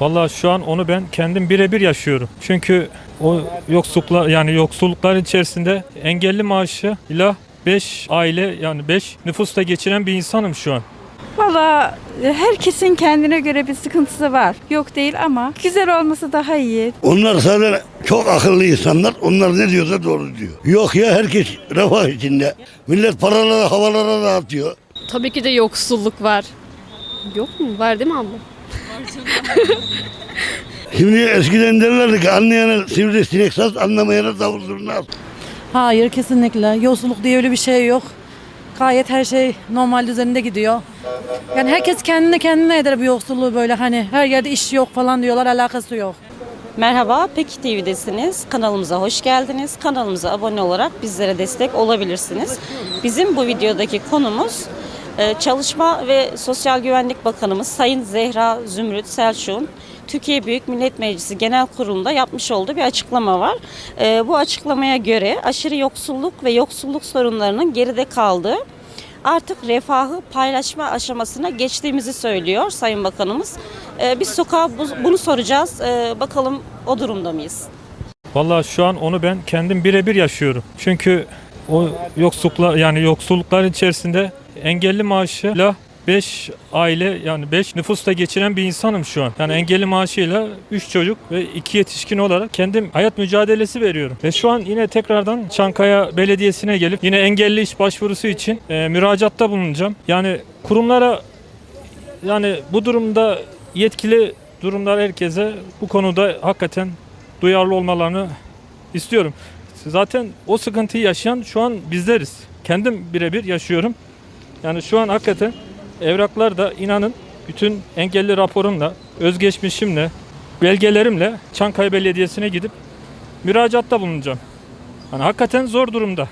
Vallahi şu an onu ben kendim birebir yaşıyorum. Çünkü o yoksulluklar yani yoksulluklar içerisinde engelli maaşı ile 5 aile yani 5 nüfusta geçiren bir insanım şu an. Valla e, herkesin kendine göre bir sıkıntısı var. Yok değil ama güzel olması daha iyi. Onlar zaten çok akıllı insanlar. Onlar ne diyorsa doğru diyor. Yok ya herkes refah içinde. Millet paraları havalara dağıtıyor. Tabii ki de yoksulluk var. Yok mu? Var değil mi abla? Şimdi eskiden derlerdi ki anlayana sivrisinek saz, anlamayana davul zurnaz. Hayır kesinlikle. Yolsuzluk diye öyle bir şey yok. Gayet her şey normal düzeninde gidiyor. Yani herkes kendine kendine eder bu yoksulluğu böyle hani her yerde iş yok falan diyorlar alakası yok. Merhaba, Peki TV'desiniz. Kanalımıza hoş geldiniz. Kanalımıza abone olarak bizlere destek olabilirsiniz. Bizim bu videodaki konumuz Çalışma ve Sosyal Güvenlik Bakanımız Sayın Zehra Zümrüt Selçuk'un Türkiye Büyük Millet Meclisi Genel Kurulu'nda yapmış olduğu bir açıklama var. E, Bu açıklamaya göre aşırı yoksulluk ve yoksulluk sorunlarının geride kaldığı artık refahı paylaşma aşamasına geçtiğimizi söylüyor Sayın Bakanımız. Ee, biz sokağa bu- bunu soracağız. Ee, bakalım o durumda mıyız? Vallahi şu an onu ben kendim birebir yaşıyorum. Çünkü o yoksulluklar yani yoksulluklar içerisinde engelli maaşıyla 5 aile yani 5 nüfusta geçiren bir insanım şu an. Yani engelli maaşıyla 3 çocuk ve 2 yetişkin olarak kendim hayat mücadelesi veriyorum. Ve şu an yine tekrardan Çankaya Belediyesi'ne gelip yine engelli iş başvurusu için e, müracaatta bulunacağım. Yani kurumlara yani bu durumda yetkili durumlar herkese bu konuda hakikaten duyarlı olmalarını istiyorum. Zaten o sıkıntıyı yaşayan şu an bizleriz. Kendim birebir yaşıyorum. Yani şu an hakikaten evraklar da inanın bütün engelli raporumla, özgeçmişimle, belgelerimle Çankaya Belediyesi'ne gidip müracaatta bulunacağım. Yani hakikaten zor durumda.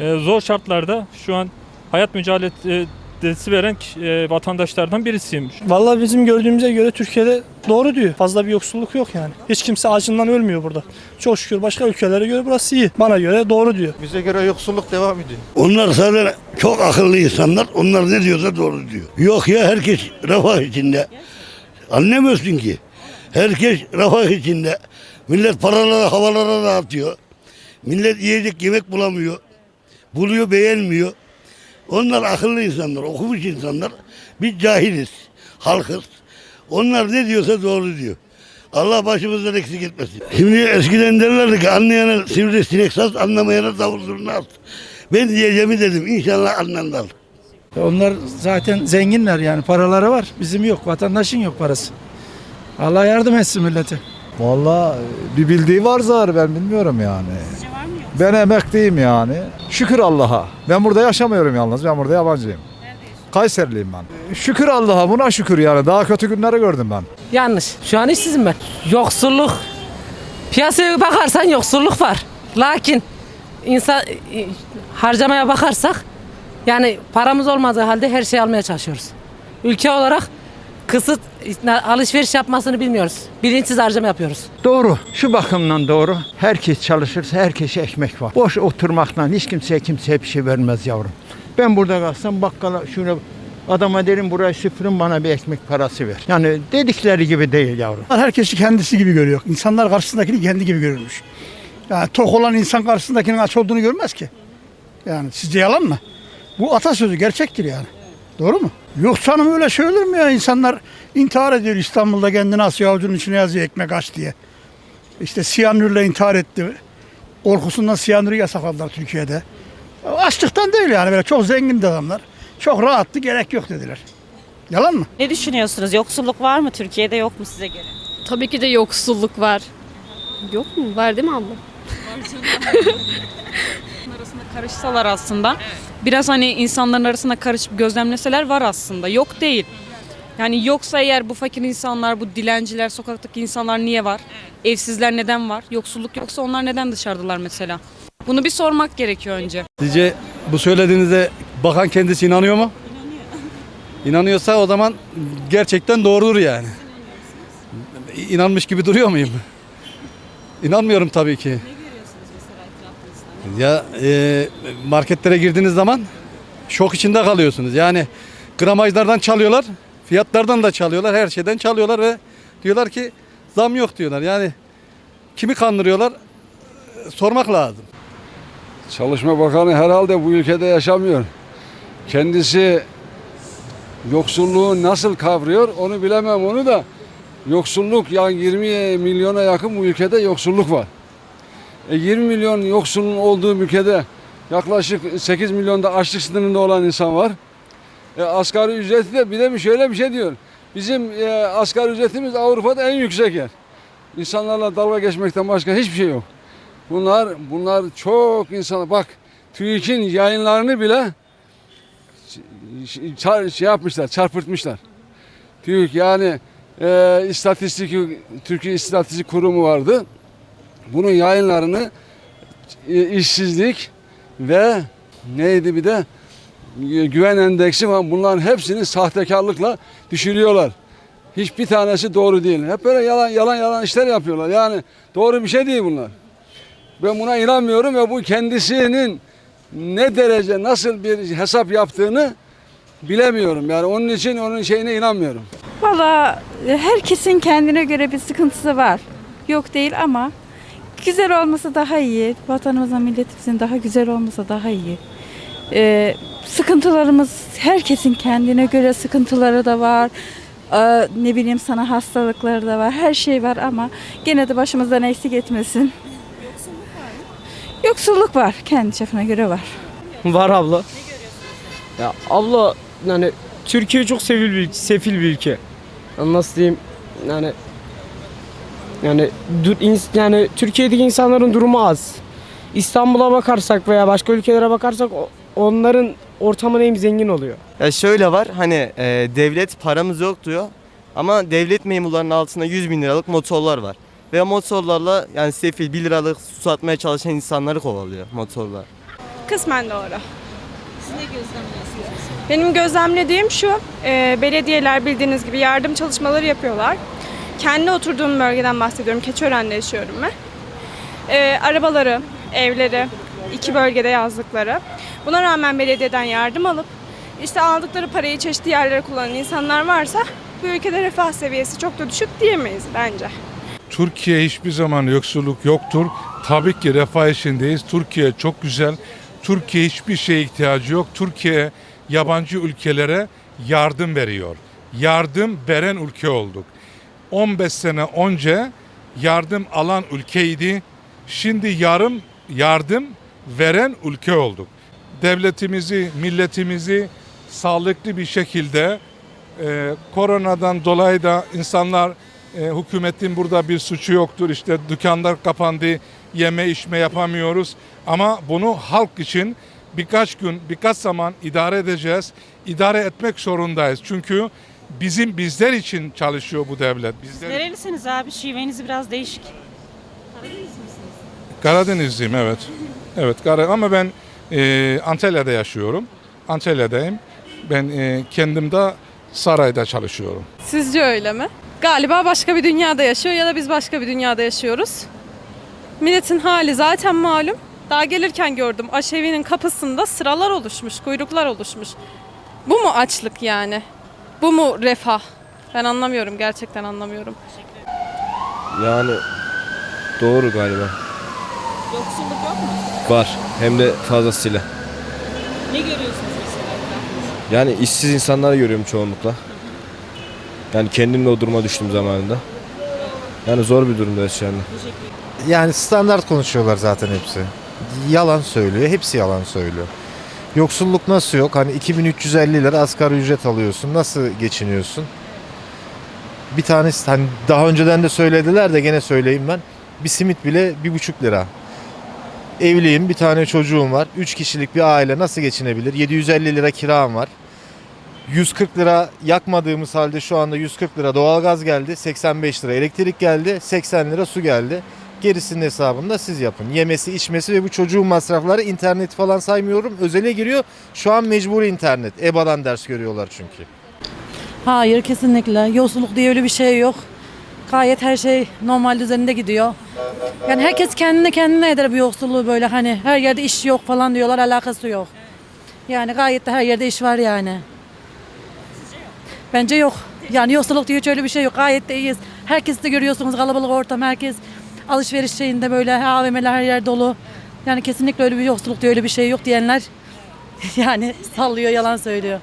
Ee, zor şartlarda şu an hayat mücadelesi veren e, vatandaşlardan birisiyim. Vallahi bizim gördüğümüze göre Türkiye'de doğru diyor. Fazla bir yoksulluk yok yani. Hiç kimse acından ölmüyor burada. Çok şükür başka ülkelere göre burası iyi. Bana göre doğru diyor. Bize göre yoksulluk devam ediyor. Onlar zaten çok akıllı insanlar. Onlar ne diyorsa doğru diyor. Yok ya herkes refah içinde. Anlamıyorsun ki. Herkes refah içinde. Millet paraları havalara dağıtıyor. Millet yiyecek yemek bulamıyor. Buluyor beğenmiyor. Onlar akıllı insanlar, okumuş insanlar. Biz cahiliz, halkız. Onlar ne diyorsa doğru diyor. Allah başımızdan eksik etmesin. Şimdi eskiden derlerdi ki anlayana sivrisinek saz, anlamayana davul zurnaz. Ben diyeceğimi dedim. İnşallah anlarlar. Onlar zaten zenginler yani paraları var. Bizim yok. Vatandaşın yok parası. Allah yardım etsin millete. Valla bir bildiği var zar ben bilmiyorum yani. Ben emekliyim yani. Şükür Allah'a. Ben burada yaşamıyorum yalnız. Ben burada yabancıyım. Kayserliyim ben. Şükür Allah'a buna şükür yani. Daha kötü günleri gördüm ben. Yanlış. Şu an işsizim ben. Yoksulluk. Piyasaya bakarsan yoksulluk var. Lakin insan e, harcamaya bakarsak yani paramız olmadığı halde her şeyi almaya çalışıyoruz. Ülke olarak kısıt alışveriş yapmasını bilmiyoruz. Bilinçsiz harcama yapıyoruz. Doğru. Şu bakımdan doğru. Herkes çalışırsa herkese ekmek var. Boş oturmaktan hiç kimseye kimseye bir şey vermez yavrum. Ben burada kalsam bakkala şunu adama derim burayı süpürün bana bir ekmek parası ver. Yani dedikleri gibi değil yavrum. Herkesi kendisi gibi görüyor. İnsanlar karşısındakini kendi gibi görürmüş. Yani tok olan insan karşısındakinin aç olduğunu görmez ki. Yani sizce yalan mı? Bu atasözü gerçektir yani. Doğru mu? Yok canım öyle şey olur mu ya? İnsanlar intihar ediyor İstanbul'da kendini asıyor avucunun içine yazıyor ekmek aç diye. İşte siyanürle intihar etti. Korkusundan siyanürü yasakladılar Türkiye'de. Açlıktan değil yani böyle çok zengin adamlar. Çok rahattı gerek yok dediler. Yalan mı? Ne düşünüyorsunuz? Yoksulluk var mı Türkiye'de yok mu size göre? Tabii ki de yoksulluk var. Yok mu? Var değil mi abla? arasında karışsalar aslında biraz hani insanların arasına karışıp gözlemleseler var aslında. Yok değil. Yani yoksa eğer bu fakir insanlar, bu dilenciler, sokaktaki insanlar niye var? Evsizler neden var? Yoksulluk yoksa onlar neden dışarıdalar mesela? Bunu bir sormak gerekiyor önce. Sizce bu söylediğinizde bakan kendisi inanıyor mu? İnanıyorsa o zaman gerçekten doğrudur yani. İnanmış gibi duruyor muyum? İnanmıyorum tabii ki. Ya e, marketlere girdiğiniz zaman şok içinde kalıyorsunuz. Yani gramajlardan çalıyorlar, fiyatlardan da çalıyorlar, her şeyden çalıyorlar ve Diyorlar ki zam yok diyorlar. Yani kimi kandırıyorlar? Sormak lazım. Çalışma Bakanı herhalde bu ülkede yaşamıyor. Kendisi yoksulluğu nasıl kavruyor onu bilemem onu da. Yoksulluk yani 20 milyona yakın bu ülkede yoksulluk var. E 20 milyon yoksulun olduğu ülkede yaklaşık 8 milyonda açlık sınırında olan insan var. E, asgari ücreti de bir de şöyle bir şey diyor. Bizim e, asgari ücretimiz Avrupa'da en yüksek yer. İnsanlarla dalga geçmekten başka hiçbir şey yok. Bunlar bunlar çok insana bak TÜİK'in yayınlarını bile çar, şey yapmışlar, çarpıtmışlar. TÜİK yani e, istatistik Türkiye İstatistik Kurumu vardı. Bunun yayınlarını e, işsizlik ve neydi bir de e, güven endeksi var. Bunların hepsini sahtekarlıkla düşürüyorlar. Hiçbir tanesi doğru değil. Hep böyle yalan yalan yalan işler yapıyorlar. Yani doğru bir şey değil bunlar. Ben buna inanmıyorum ve bu kendisinin ne derece nasıl bir hesap yaptığını bilemiyorum. Yani onun için onun şeyine inanmıyorum. Valla herkesin kendine göre bir sıkıntısı var. Yok değil ama güzel olması daha iyi. Vatanımızın, milletimizin daha güzel olması daha iyi. Ee, sıkıntılarımız herkesin kendine göre sıkıntıları da var. Ee, ne bileyim sana hastalıkları da var. Her şey var ama gene de başımızdan eksik etmesin. Yoksulluk var. Kendi çapına göre var. Var abla. Ya abla yani Türkiye çok sefil bir, sefil bir ülke. Yani Nasıl diyeyim yani yani yani Türkiye'deki insanların durumu az. İstanbul'a bakarsak veya başka ülkelere bakarsak onların ortamı neyim zengin oluyor. Ya şöyle var hani e, devlet paramız yok diyor ama devlet memurlarının altında 100 bin liralık motorlar var. Ve motorlarla yani sefil 1 liralık su satmaya çalışan insanları kovalıyor motorlar. Kısmen doğru. Siz ne gözlemliyorsunuz? Benim gözlemlediğim şu, e, belediyeler bildiğiniz gibi yardım çalışmaları yapıyorlar. Kendi oturduğum bölgeden bahsediyorum, Keçiören'de yaşıyorum ben. E, arabaları, evleri, iki bölgede yazdıkları. Buna rağmen belediyeden yardım alıp, işte aldıkları parayı çeşitli yerlere kullanan insanlar varsa bu ülkede refah seviyesi çok da düşük diyemeyiz bence. Türkiye hiçbir zaman yoksulluk yoktur. Tabii ki refah içindeyiz. Türkiye çok güzel. Türkiye hiçbir şeye ihtiyacı yok. Türkiye yabancı ülkelere yardım veriyor. Yardım veren ülke olduk. 15 sene önce yardım alan ülkeydi. Şimdi yarım yardım veren ülke olduk. Devletimizi, milletimizi sağlıklı bir şekilde e, koronadan dolayı da insanlar e, hükümetin burada bir suçu yoktur. İşte dükkanlar kapandı, yeme içme yapamıyoruz. Ama bunu halk için birkaç gün, birkaç zaman idare edeceğiz. İdare etmek zorundayız. Çünkü bizim bizler için çalışıyor bu devlet. Bizler Nerelisiniz abi? Şiveniz biraz değişik. Karadenizliyim evet. Evet Kara ama ben e, Antalya'da yaşıyorum. Antalya'dayım. Ben e, kendim de sarayda çalışıyorum. Sizce öyle mi? Galiba başka bir dünyada yaşıyor ya da biz başka bir dünyada yaşıyoruz. Milletin hali zaten malum. Daha gelirken gördüm aşevinin kapısında sıralar oluşmuş, kuyruklar oluşmuş. Bu mu açlık yani? Bu mu refah? Ben anlamıyorum, gerçekten anlamıyorum. Yani doğru galiba. Yoksulluk yok mu? Var hem de fazlasıyla. Ne görüyorsunuz mesela? Yani işsiz insanları görüyorum çoğunlukla. Yani kendim de o duruma düştüm zamanında. Yani zor bir durumdayız şu anda. Yani standart konuşuyorlar zaten hepsi. Yalan söylüyor. Hepsi yalan söylüyor. Yoksulluk nasıl yok? Hani 2350 lira asgari ücret alıyorsun. Nasıl geçiniyorsun? Bir tanesi hani daha önceden de söylediler de gene söyleyeyim ben. Bir simit bile bir buçuk lira. Evliyim, bir tane çocuğum var. 3 kişilik bir aile nasıl geçinebilir? 750 lira kiram var. 140 lira yakmadığımız halde şu anda 140 lira doğalgaz geldi. 85 lira elektrik geldi. 80 lira su geldi. Gerisinin hesabını da siz yapın. Yemesi, içmesi ve bu çocuğun masrafları internet falan saymıyorum. Özele giriyor. Şu an mecburi internet. EBA'dan ders görüyorlar çünkü. Hayır kesinlikle. Yoksulluk diye öyle bir şey yok. Gayet her şey normal düzeninde gidiyor. Yani herkes kendine kendine eder bu yoksulluğu böyle hani her yerde iş yok falan diyorlar alakası yok. Yani gayet de her yerde iş var yani. Bence yok. Yani yoksulluk diye hiç öyle bir şey yok. Gayet de iyiyiz. Herkes de görüyorsunuz kalabalık ortam. Herkes alışveriş şeyinde böyle AVM'ler her yer dolu. Yani kesinlikle öyle bir yoksulluk diye öyle bir şey yok diyenler yani sallıyor yalan söylüyor.